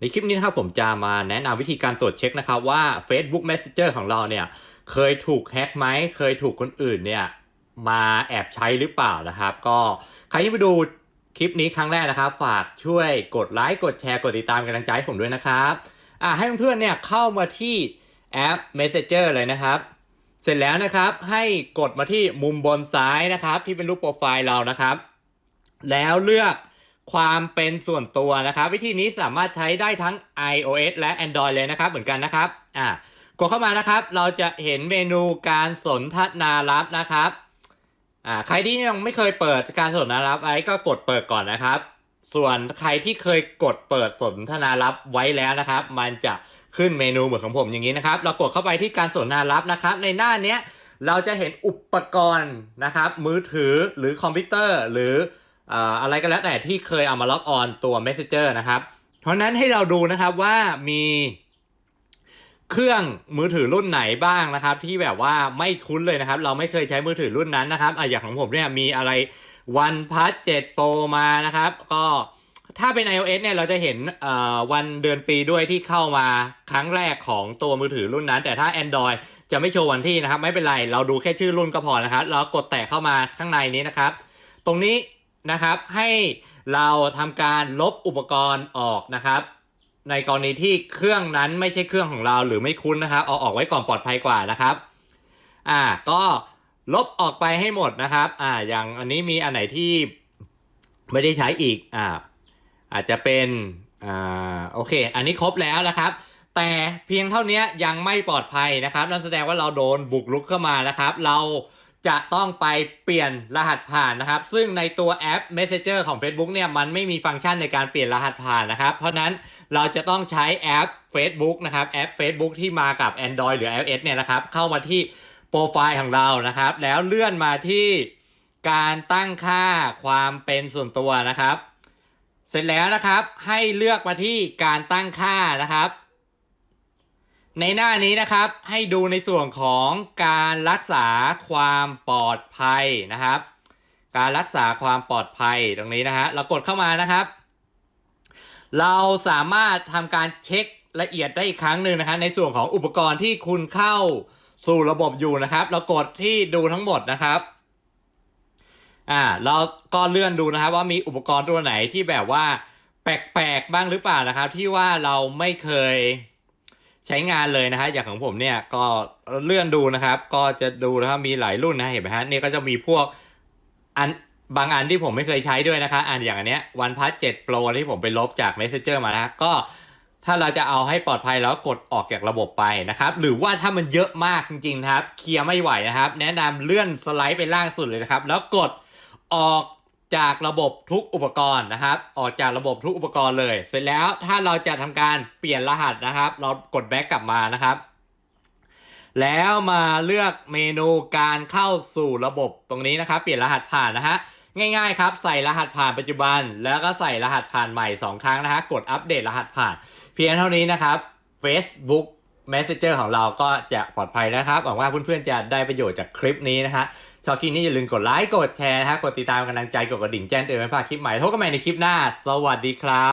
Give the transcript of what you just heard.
ในคลิปนี้นะครับผมจะมาแนะนำวิธีการตรวจเช็คนะครับว่า Facebook Messenger ของเราเนี่ยเคยถูกแฮ็กไหมเคยถูกคนอื่นเนี่ยมาแอบใช้หรือเปล่านะครับ ก็ใครที่ไปดูคลิปนี้ครั้งแรกนะครับ ฝากช่วยกดไลค์กดแชร์กดติดตามกำลังใจให้ผมด้วยนะครับอ่าให้เพื่อนๆเนี่ยเข้ามาที่แอป Messenger เลยนะครับ เสร็จแล้วนะครับให้กดมาที่มุมบนซ้ายนะครับ ที่เป็นรูปโปรไฟล์เรานะครับ แล้วเลือก ความเป็นส่วนตัวนะครับ วิธีนี้สามารถใช้ได้ทั้ง iOS และ Android เลยนะครับ เหมือนกันนะครับอ่ากดเข้ามานะครับ เราจะเห็นเมนูการสนทนารับนะครับอ่าใครที่ยังไม่เคยเปิดการสนทนารับไว้ก็กดเปิดก่อนนะครับ ส่วนใครที่เคยกดเปิดสนทนารับไว้แล้วนะครับ มันจะขึ้นเมนูเหมือนของผมอย่างนี้นะครับ เรากดเข้าไปที่การสนทนารับนะครับ ในหน้าเนี้ยเราจะเห็นอุปกรณ์นะครับ มือถือหรือคอมพิวเตอร์หรือ อะไรก็แล้วแต่ที่เคยเอามาล็อกออนตัว Messenger นะครับ เพราะนั้นให้เราดูนะครับว่ามีเครื่องมือถือรุ่นไหนบ้างนะครับ ที่แบบว่าไม่คุ้นเลยนะครับ เราไม่เคยใช้มือถือรุ่นนั้นนะครับอะอย่างของผมเนี่ยมีอะไร OnePlus 7 Pro มานะครับ ก็ถ้าเป็น iOS เนี่ยเราจะเห็นวันเดือนปีด้วยที่เข้ามาครั้งแรกของตัวมือถือรุ่นนั้น แต่ถ้า Android จะไม่โชว์วันที่นะครับ ไม่เป็นไร เราดูแค่ชื่อรุ่นก็พอนะครับ เรากดแตะเข้ามาข้างในนี้นะครับ ตรงนี้ นะครับ ให้เราทำการลบอุปกรณ์ออกนะครับ ในกรณีที่เครื่องนั้นไม่ใช่เครื่องของเราหรือไม่คุ้นนะครับ เอาออกไว้ก่อนปลอดภัยกว่านะครับ อ่า ก็ลบออกไปให้หมดนะครับ อ่า อย่างอันนี้มีอันไหนที่ไม่ได้ใช้อีก อ่า อาจจะเป็น อ่า โอเค อันนี้ครบแล้วนะครับ แต่เพียงเท่านี้ยังไม่ปลอดภัยนะครับ นั่นแสดงว่าเราโดนบุกรุกเข้ามานะครับ เรา จะต้องไปเปลี่ยนรหัสผ่านนะครับ ซึ่งในตัวแอป Messenger ของ Facebook เนี่ยมันไม่มีฟังก์ชันในการเปลี่ยนรหัสผ่านนะครับ เพราะนั้นเราจะต้องใช้แอป Facebook นะครับแอป Facebook ที่มากับ Android หรือ iOS เนี่ยนะครับ เข้ามาที่โปรไฟล์ของเรานะครับ แล้วเลื่อนมาที่การตั้งค่าความเป็นส่วนตัวนะครับ เสร็จแล้วนะครับให้เลือกมาที่การตั้งค่านะครับ ในหน้านี้นะครับให้ดูในส่วนของการรักษาความปลอดภัยนะครับ การรักษาความปลอดภัยตรงนี้นะฮะเรากดเข้ามานะครับ เราสามารถทำการเช็คละเอียดได้อีกครั้งหนึ่งนะครับในส่วนของอุปกรณ์ที่คุณเข้าสู่ระบบอยู่นะครับ เรากดที่ดูทั้งหมดนะครับอ่าเราก็เลื่อนดูนะครับว่ามีอุปกรณ์ตัวไหนที่แบบว่าแปลกๆบ้างหรือเปล่านะครับ ที่ว่าเราไม่เคย ใช้งานเลยนะฮะอย่างของผมเนี่ยก็เลื่อนดูนะครับ ก็จะดูนะครับมีหลายรุ่นนะเห็นไหมฮะนี่ก็จะมีพวกอันบางอันที่ผมไม่เคยใช้ด้วยนะคะอันอย่างอันเนี้ย OnePlus 7 Pro ที่ผมไปลบจาก Messenger มานะก็ถ้าเราจะเอาให้ปลอดภัยแล้วกดออกจากระบบไปนะครับ หรือว่าถ้ามันเยอะมากจริงๆครับ เคลียร์ไม่ไหวนะครับ แนะนำเลื่อนสไลด์ไปล่างสุดเลยนะครับ แล้วกดออก จากระบบทุกอุปกรณ์นะครับ ออกจากระบบทุกอุปกรณ์เลย เสร็จแล้วถ้าเราจะทำการเปลี่ยนรหัสนะครับ เรากดแบ็กกลับมานะครับ แล้วมาเลือกเมนูการเข้าสู่ระบบตรงนี้นะครับ เปลี่ยนรหัสผ่านนะฮะง่ายๆครับใส่รหัสผ่านปัจจุบัน แล้วก็ใส่รหัสผ่านใหม่ 2 ครั้งนะฮะกดอัปเดตรหัสผ่าน เพียงเท่านี้นะครับ Facebook Messenger ของเราก็จะปลอดภัยนะครับหวังว่าเพื่อนๆจะได้ประโยชน์จากคลิปนี้นะฮะชอบคลิปนี้อย่าลืมกดไลค์กดแชร์นะฮะกดติดตามกำลังใจกดกระดิ่งแจ้งเตือนไม่พลาดคลิปใหม่พบกันใหม่ในคลิปหน้า สวัสดีครับ